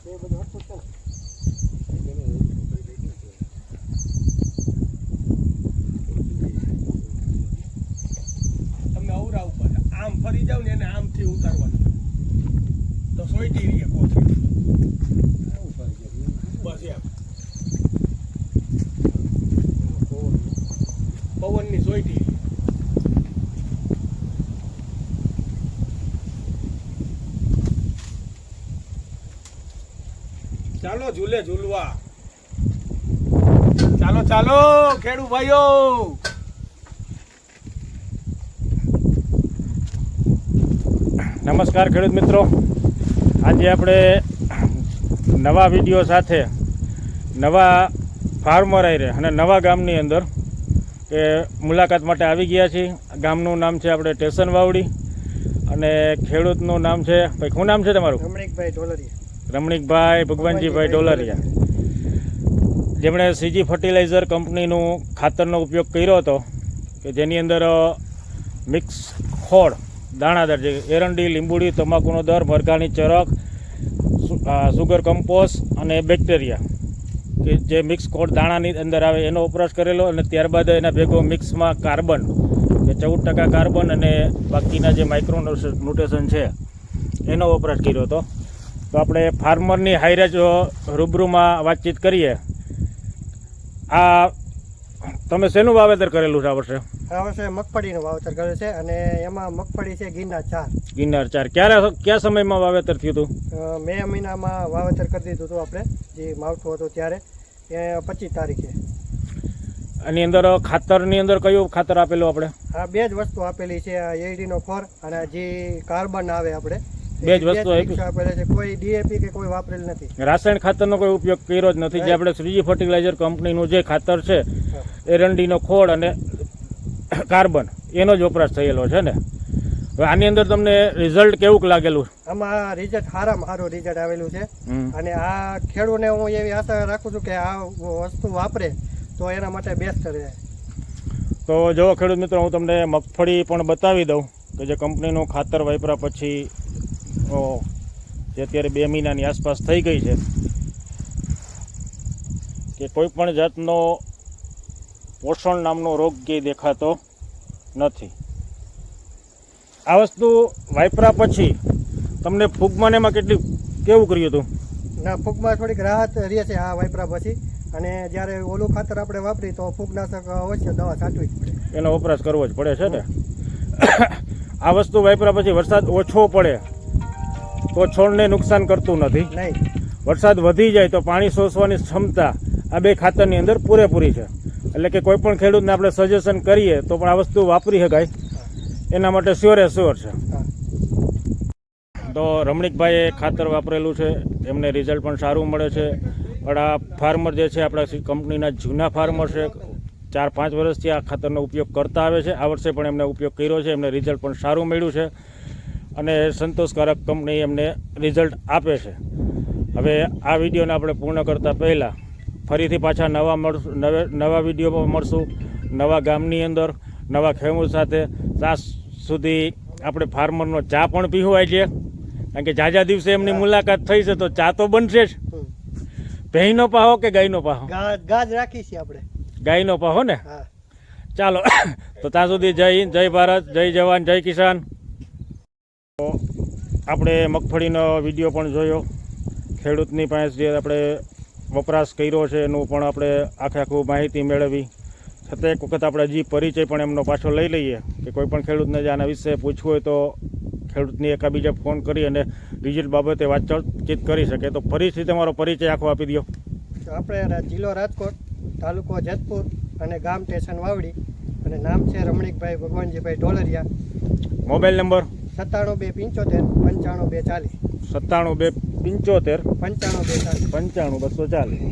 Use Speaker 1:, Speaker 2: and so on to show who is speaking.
Speaker 1: તમને અવરા ઉપર. આમ ફરી જાવ ને એને આમથી ઉતારવાનું. તો સોઈટી રહીએ કોથળી
Speaker 2: આવું કરી દે.
Speaker 1: બસ એમ પવનની સોઈટી રહીએ ચાલો ઝૂલે ઝૂલવા. ચાલો ચાલો ખેડુ ભાઈઓ.
Speaker 3: નમસ્કાર ખેડૂત મિત્રો. આજે આપણે નવા વીડિયો સાથે નવા ફાર્મર આયરે અને નવા ગામની અંદર એ મુલાકાત માટે આવી ગયા છીએ. ગામનું નામ છે આપણે ટેશન વાવડી અને ખેડૂતનું નામ છે. ભાઈ શું નામ છે તમારું?
Speaker 2: રમણીકભાઈ ઢોલરિયા.
Speaker 3: રમણીકભાઈ ભગવાનજીભાઈ ડોલરિયા જેમણે સીજી ફર્ટિલાઇઝર કંપનીનું ખાતરનો ઉપયોગ કર્યો હતો કે જેની અંદર મિક્સ ખોળ દાણાદાર જે એરંડી લીંબુડી તમાકુનો દર મરઘાની ચરક સુગર કમ્પોસ અને બેક્ટેરિયા કે જે મિક્સ ખોળ દાણાની અંદર આવે એનો વપરાશ કરેલો અને ત્યારબાદ એના ભેગો મિક્સમાં કાર્બન કે ચૌદ ટકા કાર્બન અને બાકીના જે માઇક્રો ન્યુટ્રેશન છે એનો વપરાશ કર્યો હતો. તો આપણે ફાર્મરની હાઈરે જ રૂબરૂમાં વાતચીત કરીએ. આ તમે શેનું વાવેતર કરેલું છે આ વર્ષે?
Speaker 2: આ વર્ષે મગફળીનું વાવેતર કર્યું છે અને એમાં મગફળી છે ગિરનાર ચાર.
Speaker 3: ગિરનાર ચાર. ક્યારે કયા સમયમાં વાવેતર થયું હતું?
Speaker 2: મે મહિનામાં વાવેતર કરી દીધું હતું આપણે જે માવઠું હતું ત્યારે. એ પચીસ તારીખે.
Speaker 3: એની અંદર ખાતરની અંદર કયું ખાતર આપેલું આપણે?
Speaker 2: આ બે જ વસ્તુ આપેલી છે આ એડીનો ફોર અને જે કાર્બન આવે આપણે
Speaker 3: બે જ વસ્તુ
Speaker 2: આપેલા છે. કોઈ ડીએપી કે કોઈ વાપરેલ નથી.
Speaker 3: રાસાયણિક ખાતરનો કોઈ ઉપયોગ કર્યો જ નથી. જે આપણે શ્રીજી ફર્ટિલાઇઝર કંપનીનું જે ખાતર છે એરંડીનો ખોળ અને કાર્બન એનો જ વપરાશ થયેલો છે ને. હવે આની અંદર તમને રિઝલ્ટ કેવું લાગેલું?
Speaker 2: આમાં રિઝલ્ટ સારામાં સારું રિઝલ્ટ આવેલું છે. અને આ ખેડૂને હું એવી આશા રાખું છું કે આ વસ્તુ વાપરે તો એના માટે બેસ્ટ રહે.
Speaker 3: તો જો ખેડૂત મિત્રો હું તમને મગફળી પણ બતાવી દઉં કે જે કંપનીનું ખાતર વાપરા પછી ઓ, જે અત્યારે બે મહિનાની આસપાસ થઈ ગઈ છે. કે કોઈ પણ જાતનો પોષણ નામનો રોગ કે દેખાતો નથી. આ વસ્તુ વાપરા પછી તમને ફૂગમાં એમાં કેટલી કેવું કર્યું હતું?
Speaker 2: ના ફૂગમાં થોડીક રાહત રહે છે આ વાપરા પછી. અને જ્યારે ઓલું ખાતર આપણે વાપરી તો ફૂગનાશક અવશ્ય દવા જ પડે.
Speaker 3: એનો વપરાશ કરવો જ પડે છે ને? આ વસ્તુ વાપરા પછી વરસાદ ઓછો પડે. તો છોડને નુકસાન કરતું નથી. વરસાદ વધી જાય તો પાણી શોષવાની ક્ષમતા આ બે ખાતરની અંદર પૂરેપૂરી છે. એટલે કે કોઈ પણ ખેડૂતને આપણે સજેશન કરીએ તો પણ આ વસ્તુ વાપરી શકાય. એના માટે શ્યોરે શ્યોર છે. તો રમણીકભાઈએ ખાતર વાપરેલું છે. એમને રિઝલ્ટ પણ સારું મળે છે. પણ આ ફાર્મર જે છે આપણા કંપનીના જૂના ફાર્મર છે ચાર પાંચ વર્ષથી આ ખાતરનો ઉપયોગ કરતા આવે છે. આ વર્ષે પણ એમને ઉપયોગ કર્યો છે. એમને રિઝલ્ટ પણ સારું મળ્યું છે. અને સંતોષકારક કંપની એમને રિઝલ્ટ આપે છે. હવે આ વિડીયોને આપણે પૂર્ણ કરતાં પહેલાં ફરીથી પાછા નવા મળશું નવે નવા વિડીયોમાં મળશું. નવા ગામની અંદર નવા ખેડૂત સાથે. ત્યાં સુધી આપણે ફાર્મરનો ચા પણ પીવાય છે. કારણ કે જાજા દિવસે એમની મુલાકાત થઈ છે તો ચા તો બનશે જ. ભેંનો પાહો કે ગાયનો પાહો?
Speaker 2: ગાજ રાખી છે આપણે.
Speaker 3: ગાયનો પાહો ને? ચાલો તો ત્યાં સુધી જય હિન્દ જય ભારત જય જવાન જય કિસાન. આપણે મગફળીનો વીડિયો પણ જોયો. ખેડૂતની પાસે જે આપણે વપરાશ કર્યો છે એનું પણ આપણે આખે આખું માહિતી મેળવી. છતાં એક વખત આપણે હજી પરિચય પણ એમનો પાછો લઈ લઈએ કે કોઈ પણ ખેડૂતને જે આના વિશે પૂછવું હોય તો ખેડૂતની એકાબીજા ફોન કરી અને ડિજિટલ બાબતે વાતચીત કરી શકે. તો ફરીથી તમારો પરિચય આખો આપી દો
Speaker 2: તો આપણે જિલ્લો રાજકોટ તાલુકો જેતપુર અને ગામ સ્ટેશન વાવડી અને નામ છે રમણીકભાઈ ભગવાનજીભાઈ ઢોલરિયા.
Speaker 3: Mobile number?
Speaker 2: સત્તાણું બે પંચોતેર પંચાણું બે ચાલીસ.
Speaker 3: સત્તાણું બે પંચોતેર
Speaker 2: પંચાણું બે ચાલીસ.
Speaker 3: પંચાણું બસો ચાલીસ.